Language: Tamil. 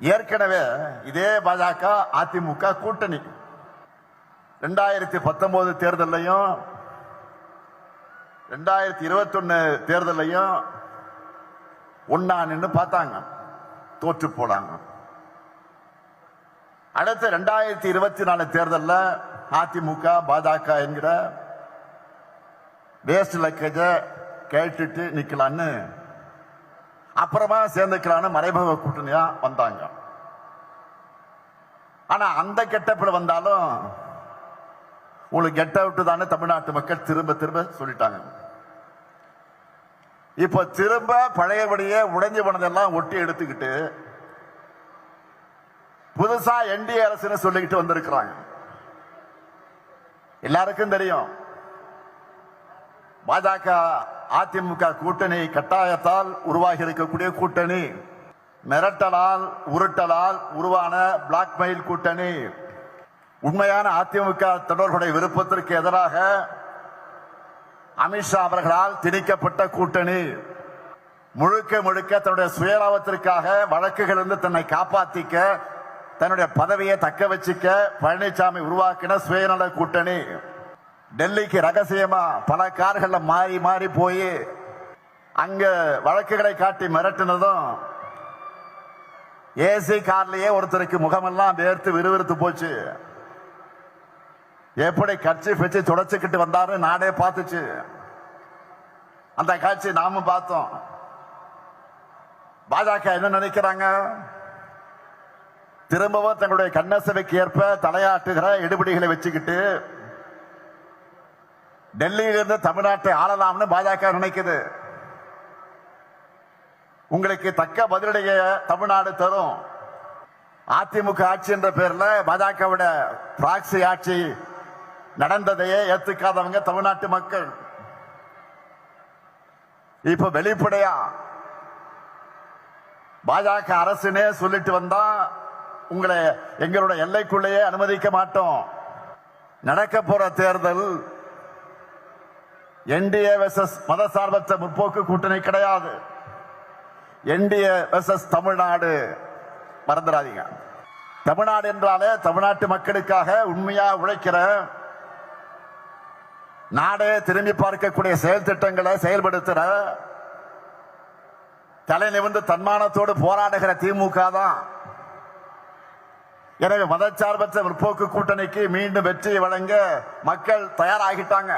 ஏற்கனவே இதே பாஜக அதிமுக கூட்டணி. ரெண்டாயிரத்தி பத்தொன்பது தேர்தலையும் ரெண்டாயிரத்தி இருபத்தி ஒன்னு தேர்தலையும் ஒன்னா நின்று பார்த்தாங்க. தோற்று போனாங்க. அடுத்து ரெண்டாயிரத்தி இருபத்தி நாலு தேர்தலில் அதிமுக பாஜக என்கிற வேஸ்ட் லக்கேஜ கேட்டுட்டு நிக்கலான்னு அப்புறமா சேர்ந்துக்கலான்னு மறைமுக கூட்டணியா வந்தாங்க. ஆனா அந்த கெட்டப்பில் வந்தாலும் உங்களுக்கு கெட் அவுட் தானே தமிழ்நாட்டு மக்கள் திரும்ப திரும்ப சொல்லிட்டாங்க. இப்ப திரும்ப பழையபடியே உடைஞ்சு போனதெல்லாம் ஒட்டி எடுத்துக்கிட்டு புதுசா என்டிஏ அரசுன்னு சொல்லிக்கிட்டு வந்திருக்கிறாங்க. எல்லாருக்கும் தெரியும். பாஜக அதிமுக கூட்டணி கட்டாயத்தால் உருவாகி இருக்கக்கூடிய கூட்டணி. மிரட்டலால் உருட்டலால் உருவான பிளாக்மெயில் கூட்டணி. உண்மையான அதிமுக தொடர்புடைய விருப்பத்திற்கு எதிராக அமித்ஷா அவர்களால் திணிக்கப்பட்ட கூட்டணி. முழுக்க முழுக்க தன்னுடைய சுயலாபத்திற்காக வழக்குகளிலிருந்து தன்னை காப்பாத்திக்க தன்னுடைய பதவியை தக்க வச்சுக்க பழனிசாமி உருவாக்கின சுயநல கூட்டணி. டெல்லிக்கு ரகசியமா பல கார்கள்ல மாறி மாறி போய் அங்க வழக்குகளை காட்டி மிரட்டினதும் ஏசி கார்லயே ஒருத்தருக்கு முகமெல்லாம் வேர்த்து விறுவிறுத்து போச்சு. எப்படி கட்சி வச்சு துடைச்சுக்கிட்டு வந்தாரு நாடே பார்த்துச்சு. அந்த காட்சி நாமும் பார்த்தோம். பாஜக என்ன நினைக்கிறாங்க? திரும்பவும் தங்களுடைய கண்ணசவைக்கு ஏற்ப தலையாட்டுகிற எடுபடிகளை வச்சுக்கிட்டு டெல்லியிலிருந்து தமிழ்நாட்டை ஆளலாம்னு பாஜக நினைக்குது. உங்களுக்கு தக்க பதிலடைய தமிழ்நாடு தரும். அதிமுக ஆட்சி என்ற பேர்ல பாஜகவோட பிராக்சி ஆட்சி நடந்ததையே ஏத்துக்காதவங்க தமிழ்நாட்டு மக்கள். இப்ப வெளிப்படையா பாஜக அரசுனே சொல்லிட்டு வந்தா உங்களை எங்களோட எல்லைக்குள்ளேயே அனுமதிக்க மாட்டோம். நடக்க போற தேர்தல் என்டிஏ வெர்சஸ் மதசார்பற்ற முற்போக்கு கூட்டணி கிடையாது. NDA versus Tamil Nadu. மறந்துடாதீங்க. தமிழ்நாடு என்றாலே தமிழ்நாட்டு மக்களுக்காக உண்மையா உழைக்கிற நாடே திரும்பி பார்க்கக்கூடிய செயல் திட்டங்களை செயல்படுத்துற தலை நிமிர்ந்து தன்மானத்தோடு போராடுகிற திமுக தான். எனவே மதச்சார்பற்ற முற்போக்கு கூட்டணிக்கு மீண்டும் வெற்றியை வழங்க மக்கள் தயாராகிட்டாங்க.